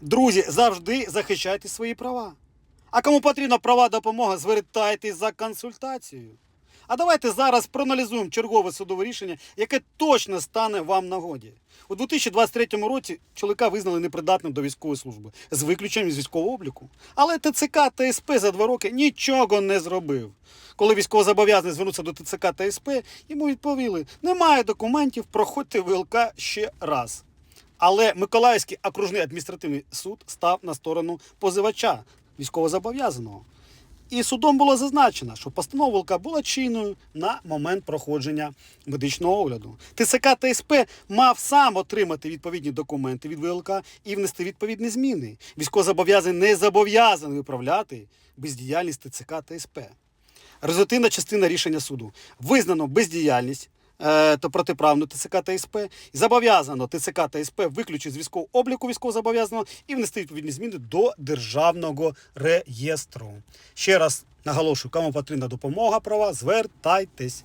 Друзі, завжди захищайте свої права. А кому потрібна права допомога, звертайтесь за консультацією. А давайте зараз проаналізуємо чергове судове рішення, яке точно стане вам нагоді. У 2023 році чоловіка визнали непридатним до військової служби з виключенням з військового обліку. Але ТЦК та СП за два роки нічого не зробив. Коли військовозобов'язаний звернувся до ТЦК та СП, йому відповіли: немає документів, проходьте ВЛК ще раз. Але Миколаївський окружний адміністративний суд став на сторону позивача військовозобов'язаного. І судом було зазначено, що постанова була чинною на момент проходження медичного огляду. ТСК та СП мав сам отримати відповідні документи від ВЛК і внести відповідні зміни. Військовозобов'язаний не зобов'язаний виправляти бездіяльність ТЦК та СП. Результативна частина рішення суду визнано бездіяльність та протиправну ТЦК та СП. Зобов'язано ТЦК та СП виключити з військового обліку військовозобов'язаного і внести відповідні зміни до державного реєстру. Ще раз наголошую, кому потрібна допомога права, звертайтесь.